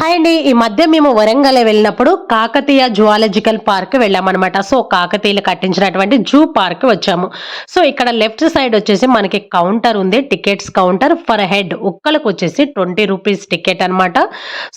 Hi అండి. ఈ మధ్య మేము వరంగల్ వెళ్ళినప్పుడు కాకతీయ జువాలజికల్ పార్క్ వెళ్ళామన్నమాట. సో కాకతీయులు కట్టించినటువంటి జూ పార్క్ వచ్చాము. సో ఇక్కడ లెఫ్ట్ సైడ్ వచ్చేసి మనకి కౌంటర్ ఉంది. Tickets counter for head. ఒక్కలకు వచ్చేసి ట్వంటీ రూపీస్ టికెట్ అనమాట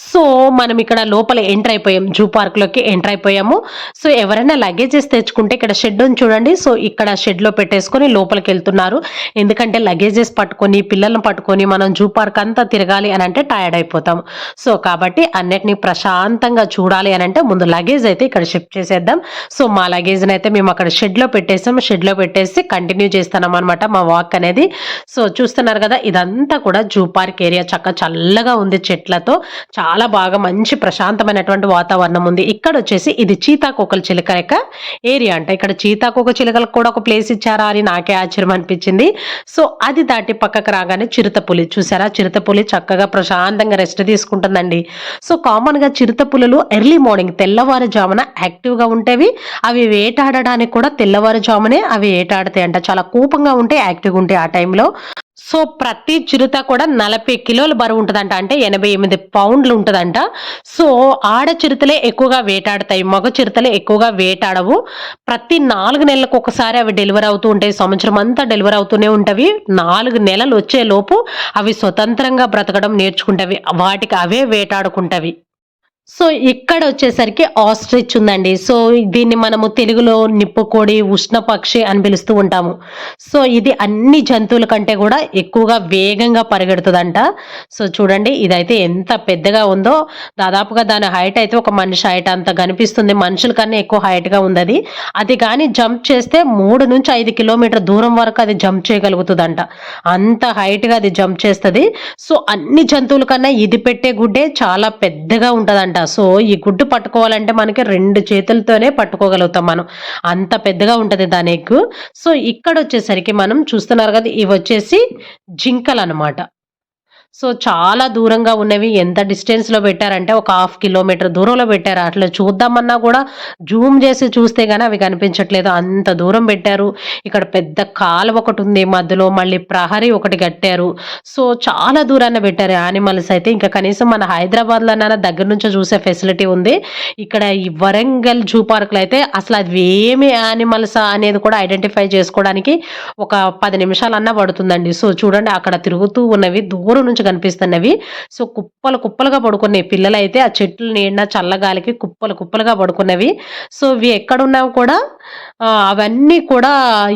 సో మనం ఇక్కడ లోపల ఎంటర్ అయిపోయాం. జూ పార్క్లోకి ఎంటర్ అయిపోయాము. సో ఎవరైనా లగేజెస్ తెచ్చుకుంటే ఇక్కడ షెడ్ ఉంది చూడండి. సో ఇక్కడ షెడ్లో పెట్టేసుకొని లోపలికి వెళ్తున్నారు. ఎందుకంటే లగేజెస్ పట్టుకొని పిల్లల్ని పట్టుకొని మనం జూ పార్క్ అంతా తిరగాలి అని అంటే టైర్డ్ అయిపోతాం. సో కాబట్టి కాబట్టి అన్నిటిని ప్రశాంతంగా చూడాలి అని అంటే ముందు లగేజ్ అయితే ఇక్కడ షిఫ్ట్ చేసేద్దాం. సో మా లగేజ్ అయితే మేము అక్కడ షెడ్లో పెట్టేసాం. షెడ్లో పెట్టేసి కంటిన్యూ చేస్తున్నాం అనమాట మా వాక్ అనేది. సో చూస్తున్నారు కదా ఇదంతా కూడా జూ పార్క్ ఏరియా. చక్క చల్లగా ఉంది చెట్లతో. చాలా బాగా మంచి ప్రశాంతమైనటువంటి వాతావరణం ఉంది. ఇక్కడ వచ్చేసి ఇది చీతాకోకల చిలుక యొక్క ఏరియా అంట. ఇక్కడ చీతాకోక చిలుకలకు కూడా ఒక ప్లేస్ ఇచ్చారా అని నాకే ఆశ్చర్యం అనిపించింది. సో అది దాటి పక్కకు రాగానే చిరుతపులి. చూసారా? చిరుతపులి చక్కగా ప్రశాంతంగా రెస్ట్ తీసుకుంటుందండి. సో కామన్గా చిరుతపులులు ఎర్లీ మార్నింగ్ తెల్లవారుజామున యాక్టివ్గా ఉంటేవి అవి వేటాడడానికి కూడా తెల్లవారుజామునే అవి వేటాడతాయి అంట చాలా కోపంగా ఉంటే యాక్టివ్గా ఉంటాయి ఆ టైంలో సో ప్రతి చిరుత కూడా నలభై కిలోల బరువు ఉంటుందంట. అంటే ఎనభై ఎనిమిది పౌండ్లు ఉంటుందంట. సో ఆడ చిరుతలే ఎక్కువగా వేటాడతాయి. మగ చిరుతలే ఎక్కువగా వేటాడవు. ప్రతి నాలుగు నెలలకు ఒకసారి అవి డెలివర్ అవుతూ ఉంటాయి. సంవత్సరం అంతా డెలివర్ అవుతూనే ఉంటవి. నాలుగు నెలలు వచ్చేలోపు అవి స్వతంత్రంగా బ్రతకడం నేర్చుకుంటవి. వాటికి అవే వేటాడుకుంటవి. సో ఇక్కడ వచ్చేసరికి ఆస్ట్రిచ్ ఉందండి. సో దీన్ని మనము తెలుగులో నిప్పుకోడి ఉష్ణ పక్షి అని పిలుస్తూ ఉంటాము. సో ఇది అన్ని జంతువుల కంటే కూడా ఎక్కువగా వేగంగా పరిగెడుతుందంట. సో చూడండి ఇదైతే ఎంత పెద్దగా ఉందో. దాదాపుగా దాని హైట్ అయితే ఒక మనిషి హైట్ అంత కనిపిస్తుంది. మనుషుల కన్నా ఎక్కువ హైట్గా ఉంది అది అది కానీ జంప్ చేస్తే మూడు నుంచి ఐదు కిలోమీటర్ దూరం వరకు అది జంప్ చేయగలుగుతుందంట. అంత హైట్గా అది జంప్ చేస్తుంది. సో అన్ని జంతువుల కన్నా ఇది పెట్టే గుడ్డే చాలా పెద్దగా ఉంటుందంట. సో ఈ గుడ్డు పట్టుకోవాలంటే మనకి రెండు చేతులతోనే పట్టుకోగలుగుతాం మనం. అంత పెద్దగా ఉంటుంది దాని సో ఇక్కడ వచ్చేసరికి మనం చూస్తున్నారు కదా ఇవి వచ్చేసి జింకలు అనమాట సో చాలా దూరంగా ఉన్నవి. ఎంత డిస్టెన్స్లో పెట్టారంటే ఒక హాఫ్ కిలోమీటర్ దూరంలో పెట్టారు. అట్లా చూద్దామన్నా కూడా జూమ్ చేసి చూస్తే గానీ అవి కనిపించట్లేదు. అంత దూరం పెట్టారు. ఇక్కడ పెద్ద కాలువ ఒకటి ఉంది మధ్యలో. మళ్ళీ ప్రహరీ ఒకటి కట్టారు. సో చాలా దూరాన పెట్టారు యానిమల్స్ అయితే. ఇంకా కనీసం మన హైదరాబాద్లో దగ్గర నుంచి చూసే ఫెసిలిటీ ఉంది. ఇక్కడ ఈ వరంగల్ జూ పార్క్లో అయితే అసలు అది ఏమి యానిమల్స్ అనేది కూడా ఐడెంటిఫై చేసుకోవడానికి ఒక పది నిమిషాలన్నా పడుతుందండి. సో చూడండి అక్కడ తిరుగుతూ ఉన్నవి. దూరం నుంచి కనిపిస్తున్నవి. సో కుప్పలు కుప్పలుగా పడుకున్నాయి. పిల్లలు అయితే ఆ చెట్లు నీడిన చల్లగాలికి కుప్పలు కుప్పలుగా పడుకున్నవి. సో ఇవి ఎక్కడున్నా కూడా అవన్నీ కూడా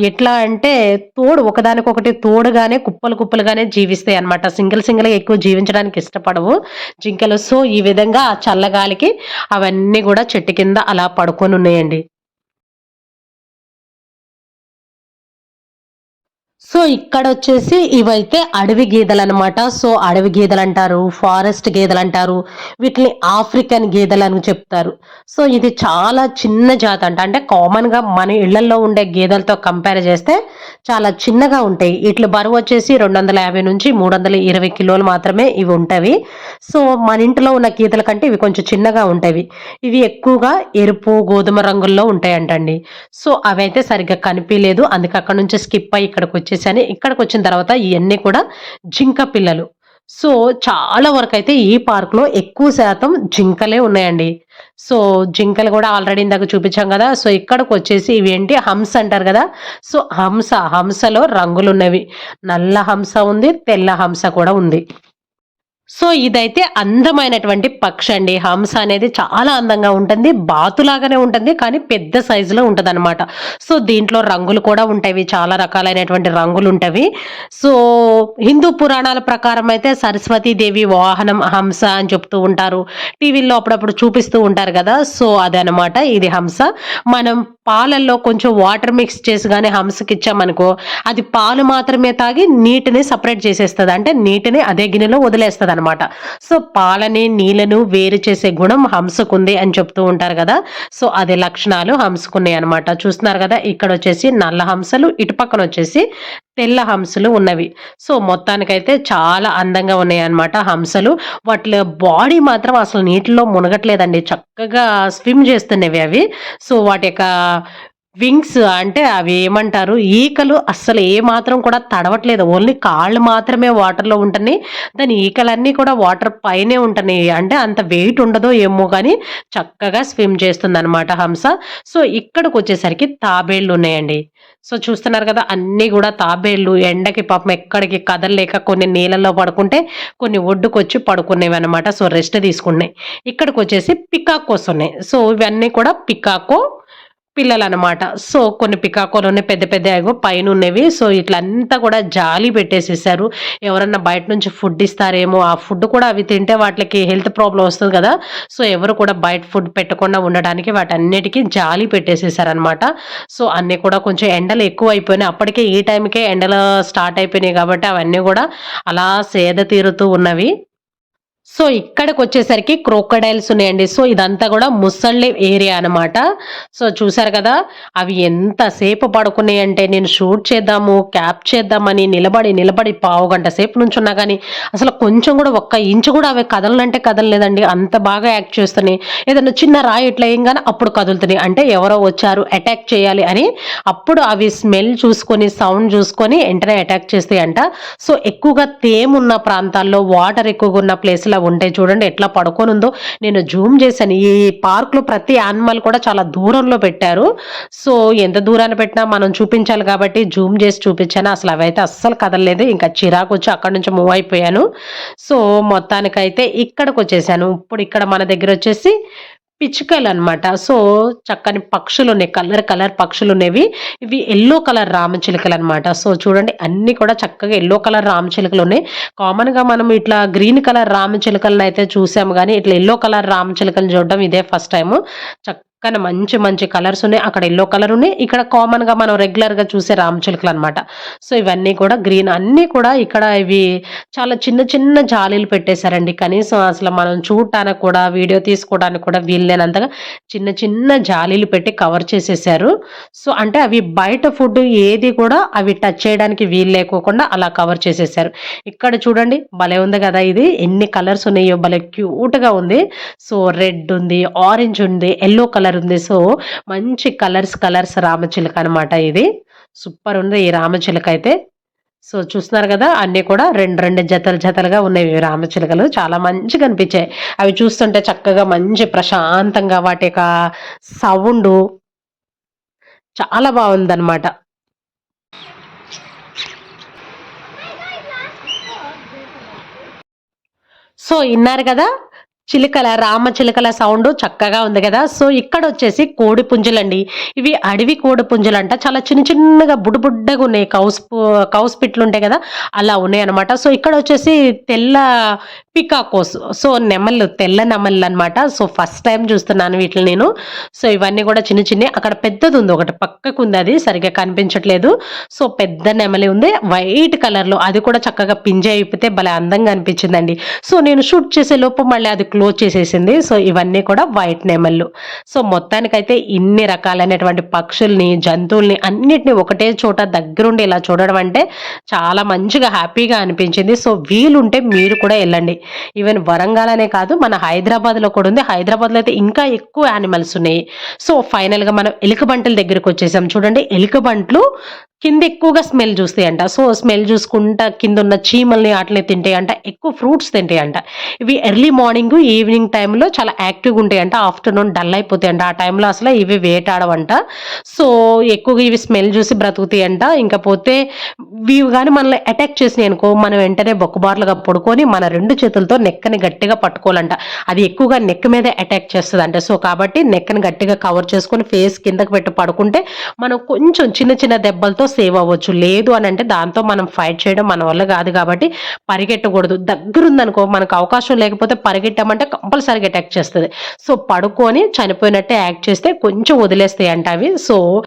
ఎట్లా అంటే తోడు ఒకదానికొకటి తోడుగానే కుప్పలు కుప్పలుగానే జీవిస్తాయి అన్నమాట. సింగిల్ సింగిల్ ఎక్కువ జీవించడానికి ఇష్టపడవు. జింకలు సో ఈ విధంగా ఆ చల్లగాలికి అవన్నీ కూడా చెట్టు కింద అలా పడుకొని ఉన్నాయండి. సో ఇక్కడ వచ్చేసి ఇవైతే అడవి గీదలు అనమాట సో అడవి గీదలు అంటారు ఫారెస్ట్ గీదలు అంటారు వీటిని ఆఫ్రికన్ గీదలు అని చెప్తారు. సో ఇది చాలా చిన్న జాతి అంట అంటే కామన్గా మన ఇళ్ళలో ఉండే గీదలతో కంపేర్ చేస్తే చాలా చిన్నగా ఉంటాయి. వీటి బరువు వచ్చేసి రెండు వందల యాభై నుంచి మూడు వందల ఇరవై కిలోలు మాత్రమే ఇవి ఉంటవి. సో మన ఇంట్లో ఉన్న గీతల కంటే ఇవి కొంచెం చిన్నగా ఉంటాయి ఇవి ఎక్కువగా ఎరుపు గోధుమ రంగుల్లో ఉంటాయంటండి. సో అవైతే సరిగ్గా కనిపించలేదు అందుకే అక్కడ నుంచి స్కిప్ అయ్యి ఇక్కడికి వచ్చేసాను ఇక్కడికి వచ్చిన తర్వాత ఇవన్నీ కూడా జింక పిల్లలు. సో చాలా వరకు అయితే ఈ పార్క్లో ఎక్కువ శాతం జింకలే ఉన్నాయండి. సో జింకలు కూడా ఆల్రెడీ ఇందాక చూపించాం కదా. సో ఇక్కడికి వచ్చేసి ఇవి ఏంటి? హంస అంటారు కదా. సో హంస హంసలో రంగులు ఉన్నవి నల్ల హంస ఉంది తెల్ల హంస కూడా ఉంది. సో ఇదైతే అందమైనటువంటి పక్షి అండి. హంస అనేది చాలా అందంగా ఉంటుంది బాతులాగానే ఉంటుంది కానీ పెద్ద సైజులో ఉంటుంది అనమాట సో దీంట్లో రంగులు కూడా ఉంటాయి చాలా రకాలైనటువంటి రంగులు ఉంటాయి. సో హిందూ పురాణాల ప్రకారం అయితే సరస్వతీదేవి వాహనం హంస అని చెప్తూ ఉంటారు. టీవీల్లో అప్పుడప్పుడు చూపిస్తూ ఉంటారు కదా సో అదనమాట ఇది హంస. మనం పాలల్లో కొంచెం వాటర్ మిక్స్ చేసి కానీ హంసకి ఇచ్చామనుకో అది పాలు మాత్రమే తాగి నీటిని సపరేట్ చేసేస్తుంది. అంటే నీటిని అదే గిన్నెలో వదిలేస్తుంది అనమాట సో పాలని నీళ్ళను వేరు చేసే గుణం హంసకుంది అని చెప్తూ ఉంటారు కదా. సో అదే లక్షణాలు హంసకున్నాయి అనమాట చూస్తున్నారు కదా ఇక్కడ వచ్చేసి నల్ల హంసలు ఇటు పక్కన వచ్చేసి తెల్ల హంసలు ఉన్నవి. సో మొత్తానికైతే చాలా అందంగా ఉన్నాయి అనమాట హంసలు. వాటి బాడీ మాత్రం అసలు నీటిలో మునగట్లేదండి. చక్కగా స్విమ్ చేస్తున్నవి అవి. సో వాటి యొక్క వింగ్స్ అంటే అవి ఏమంటారు? ఈకలు అస్సలు ఏ మాత్రం కూడా తడవట్లేదు. ఓన్లీ కాళ్ళు మాత్రమే వాటర్లో ఉంటున్నాయి. దాని ఈకలన్నీ కూడా వాటర్ పైనే ఉంటున్నాయి. అంటే అంత వెయిట్ ఉండదో ఏమో కానీ చక్కగా స్విమ్ చేస్తుంది అనమాట హంస. సో ఇక్కడికి వచ్చేసరికి తాబేళ్ళు ఉన్నాయండి. సో చూస్తున్నారు కదా అన్నీ కూడా తాబేళ్ళు ఎండకి పాపం ఎక్కడికి కదలలేక కొన్ని నీళ్ళల్లో పడుకుంటే కొన్ని ఒడ్డుకు వచ్చి పడుకునేవి అనమాట సో రెస్ట్ తీసుకున్నాయి. ఇక్కడికి వచ్చేసి పికాకోస్ ఉన్నాయి. సో ఇవన్నీ కూడా పికాకో పిల్లలు అనమాట సో కొన్ని పికాకోలు ఉన్నాయి పెద్ద పెద్ద ఏగో పైన ఉన్నవి సో ఇట్లంతా కూడా జాలి పెట్టేసేసారు. ఎవరన్నా బయట నుంచి ఫుడ్ ఇస్తారేమో ఆ ఫుడ్ కూడా అవి తింటే వాటికి హెల్త్ ప్రాబ్లం వస్తుంది కదా. సో ఎవరు కూడా బయట ఫుడ్ పెట్టకుండా ఉండడానికి వాటన్నిటికీ జాలి పెట్టేసేసారనమాట సో అన్నీ కూడా కొంచెం ఎండలు ఎక్కువ అయిపోయినాయి అప్పటికే ఈ టైంకే ఎండలు స్టార్ట్ అయిపోయినాయి కాబట్టి అవన్నీ కూడా అలా సేద తీరుతూ ఉన్నవి. సో ఇక్కడికి వచ్చేసరికి క్రోకడైల్స్ ఉన్నాయండి. సో ఇదంతా కూడా ముసళ్ళి ఏరియా అనమాట సో చూసారు కదా అవి ఎంతసేపు పడుకున్నాయి అంటే నేను షూట్ చేద్దాము క్యాప్ చేద్దామని నిలబడి నిలబడి పావు గంట సేపు నుంచి ఉన్నా కానీ అసలు కొంచెం కూడా ఒక్క ఇంచు కూడా అవి కదలనంటే కదలలేదండి. అంత బాగా యాక్ట్ చేస్తున్నాయి. ఏదైనా చిన్న రాయి ఇట్లా ఏంగానే అప్పుడు కదులుతున్నాయి. అంటే ఎవరో వచ్చారు అటాక్ చేయాలి అని అప్పుడు అవి స్మెల్ చూసుకొని సౌండ్ చూసుకొని వెంటనే అటాక్ చేస్తాయంట. సో ఎక్కువగా తేమున్న ప్రాంతాల్లో వాటర్ ఎక్కువగా ఉన్న ప్లేస్లో ఉంటాయి చూడండి ఎట్లా పడుకొని ఉందో నేను జూమ్ చేశాను. ఈ పార్క్లో ప్రతి యానిమల్ కూడా చాలా దూరంలో పెట్టారు. సో ఎంత దూరాన్ని పెట్టినా మనం చూపించాలి కాబట్టి జూమ్ చేసి చూపించాను. అసలు అవైతే అస్సలు కదలలేదు. ఇంకా చిరాకు వచ్చి అక్కడ నుంచి మూవ్ అయిపోయాను. సో మొత్తానికైతే ఇక్కడికి వచ్చేసాను. ఇప్పుడు ఇక్కడ మన దగ్గర వచ్చేసి పిచ్చుకలు అనమాట సో చక్కని పక్షులు ఉన్నాయి కలర్ కలర్ పక్షులు ఉన్నవి ఇవి ఎల్లో కలర్ రామచిలుకలు అనమాట సో చూడండి అన్ని కూడా చక్కగా ఎల్లో కలర్ రామచిలుకలు ఉన్నాయి కామన్గా మనం ఇట్లా గ్రీన్ కలర్ రామచిలుకలను అయితే చూసాము కానీ ఇట్లా ఎల్లో కలర్ రామచిలుకలు చూడడం ఇదే ఫస్ట్ టైము. చక్క కానీ మంచి మంచి కలర్స్ ఉన్నాయి. అక్కడ ఎల్లో కలర్ ఉన్నాయి. ఇక్కడ కామన్గా మనం రెగ్యులర్గా చూసే రామచిలుకలు అనమాట సో ఇవన్నీ కూడా గ్రీన్ అన్నీ కూడా ఇక్కడ ఇవి చాలా చిన్న చిన్న జాలీలు పెట్టేశారండి. కనీసం అసలు మనం చూడటానికి కూడా వీడియో తీసుకోవడానికి కూడా వీల్లేనంతగా చిన్న చిన్న జాలీలు పెట్టి కవర్ చేసేసారు. సో అంటే అవి బయట ఫుడ్ ఏది కూడా అవి టచ్ చేయడానికి వీలు లేకోకుండా అలా కవర్ చేసేసారు. ఇక్కడ చూడండి భలే ఉంది కదా ఇది. ఎన్ని కలర్స్ ఉన్నాయో భలే క్యూట్గా ఉంది. సో రెడ్ ఉంది ఆరెంజ్ ఉంది ఎల్లో కలర్ ఉంది. సో మంచి కలర్స్ కలర్స్ రామచిలుక అనమాట ఇది. సూపర్ ఉంది ఈ రామచిలుక అయితే. సో చూస్తున్నారు కదా అన్నీ కూడా రెండు రెండు జతలు జతలుగా ఉన్నాయి రామచిలుకలు. చాలా మంచిగా అనిపించాయి. అవి చూస్తుంటే చక్కగా మంచి ప్రశాంతంగా వాటి యొక్క సౌండ్ చాలా బాగుందన్నమాట. సో ఇన్నారు కదా చిలుకల రామ చిలుకల సౌండ్ చక్కగా ఉంది కదా. సో ఇక్కడ వచ్చేసి కోడి పుంజులండి. ఇవి అడవి కోడి పుంజులు అంట చాలా చిన్న చిన్నగా బుడ్బుడ్డగా ఉన్నాయి. కౌస్ కౌస్ పిట్లు ఉంటాయి కదా. అలా ఉన్నాయి అనమాట సో ఇక్కడ వచ్చేసి తెల్ల పికాకోస్. సో నెమళ్ళు తెల్ల నెమళ్ళు అనమాట సో ఫస్ట్ టైం చూస్తున్నాను వీటిని నేను. సో ఇవన్నీ కూడా చిన్న చిన్న అక్కడ పెద్దది ఉంది. ఒకటి పక్కకు ఉంది అది. సరిగ్గా కనిపించట్లేదు. సో పెద్ద నెమలి ఉంది. వైట్ కలర్లో. అది కూడా చక్కగా పింజ అయిపోతే భలే అందంగా అనిపించిందండి. సో నేను షూట్ చేసే లోపు మళ్ళీ అది క్లోజ్ చేసేసింది. సో ఇవన్నీ కూడా వైట్ నెమళ్ళు. సో మొత్తానికైతే ఇన్ని రకాలైనటువంటి పక్షుల్ని జంతువుల్ని అన్నిటిని ఒకటే చోట దగ్గరుండి ఇలా చూడడం అంటే చాలా మంచిగా హ్యాపీగా అనిపించింది. సో వీలుంటే మీరు కూడా వెళ్ళండి. ఈవెన్ వరంగల్ అనే కాదు మన హైదరాబాద్లో కూడా ఉంది. హైదరాబాద్లో అయితే ఇంకా ఎక్కువ యానిమల్స్ ఉన్నాయి. సో ఫైనల్గా మనం ఎలుకబంటల దగ్గరికి వచ్చేసాం. చూడండి ఎలుకబంట్లు కింద ఎక్కువగా స్మెల్ చూస్తాయి అంట సో స్మెల్ చూసుకుంటా కింద ఉన్న చీమల్ని వాటిని అంట ఎక్కువ ఫ్రూట్స్ తింటాయి అంట ఇవి ఎర్లీ మార్నింగ్ ఈవినింగ్ టైంలో చాలా యాక్టివ్గా ఉంటాయి అంట ఆఫ్టర్నూన్ డల్ అయిపోతాయి అంట ఆ టైంలో అసలు ఇవి వేటాడవంట. సో ఎక్కువగా ఇవి స్మెల్ చూసి బ్రతుకుతాయంట. ఇంకా పోతే ఇవి కానీ మనల్ని అటాక్ చేసినాయి అనుకో మనం వెంటనే బొక్కుబార్లుగా పడుకొని మన రెండు చేతులతో నెక్కని గట్టిగా పట్టుకోవాలంట. అది ఎక్కువగా నెక్ మీద అటాక్ చేస్తుంది సో కాబట్టి నెక్కని గట్టిగా కవర్ చేసుకొని ఫేస్ కిందకి పెట్టి పడుకుంటే మనం కొంచెం చిన్న చిన్న దెబ్బలతో సేవ్ అవ్వచ్చు. లేదు అని అంటే దాంతో మనం ఫైట్ చేయడం మన వల్ల కాదు కాబట్టి పరిగెట్టకూడదు. దగ్గరుందనుకో మనకు అవకాశం లేకపోతే పరిగెట్టామంటే కంపల్సరీగా అటాక్ చేస్తుంది. సో పడుకొని చనిపోయినట్టే యాక్ట్ చేస్తే కొంచెం వదిలేస్తాయి అంట అవి. సో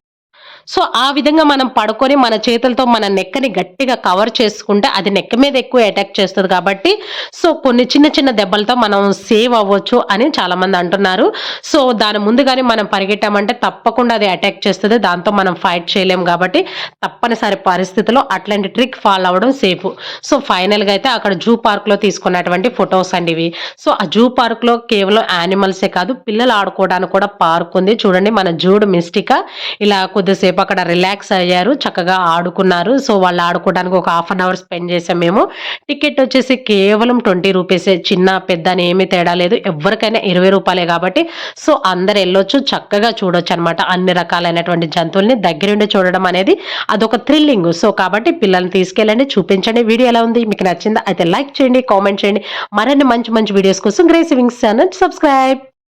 సో ఆ విధంగా మనం పడుకొని మన చేతులతో మన నెక్కని గట్టిగా కవర్ చేసుకుంటే అది నెక్క మీద ఎక్కువ అటాక్ చేస్తుంది కాబట్టి సో కొన్ని చిన్న చిన్న దెబ్బలతో మనం సేవ్ అవ్వచ్చు అని చాలామంది అంటున్నారు. సో దాని ముందుగానే మనం పరిగెట్టామంటే తప్పకుండా అది అటాక్ చేస్తుంది. దాంతో మనం ఫైట్ చేయలేం కాబట్టి తప్పనిసరి పరిస్థితిలో అట్లాంటి ట్రిక్ ఫాలో అవ్వడం సేఫ్ సో ఫైనల్గా అయితే అక్కడ జూ పార్క్లో తీసుకున్నటువంటి ఫొటోస్ అండి ఇవి. సో ఆ జూ పార్క్లో కేవలం యానిమల్సే కాదు పిల్లలు ఆడుకోవడానికి కూడా పార్క్ ఉంది. చూడండి మన జూడు మిస్టిక ఇలా కొద్దిసేపు అక్కడ రిలాక్స్ అయ్యారు చక్కగా ఆడుకున్నారు. సో వాళ్ళు ఆడుకోవడానికి ఒక హాఫ్ అన్ అవర్ స్పెండ్ చేసాం మేము. టికెట్ వచ్చేసి కేవలం ట్వంటీ రూపీసే చిన్న పెద్ద అని ఏమీ తేడా లేదు. ఎవరికైనా ఇరవై రూపాయలే కాబట్టి. సో అందరు వెళ్ళొచ్చు చక్కగా చూడొచ్చు అనమాట అన్ని రకాలైనటువంటి జంతువుల్ని దగ్గరుండి చూడడం అనేది అదొక థ్రిల్లింగ్ సో కాబట్టి పిల్లల్ని తీసుకెళ్ళండి చూపించండి. వీడియో ఎలా ఉంది? మీకు నచ్చిందా? అయితే లైక్ చేయండి కామెంట్ చేయండి. మరిన్ని మంచి మంచి వీడియోస్ కోసం గ్రేస్ వింగ్స్ ఛానల్ సబ్స్క్రైబ్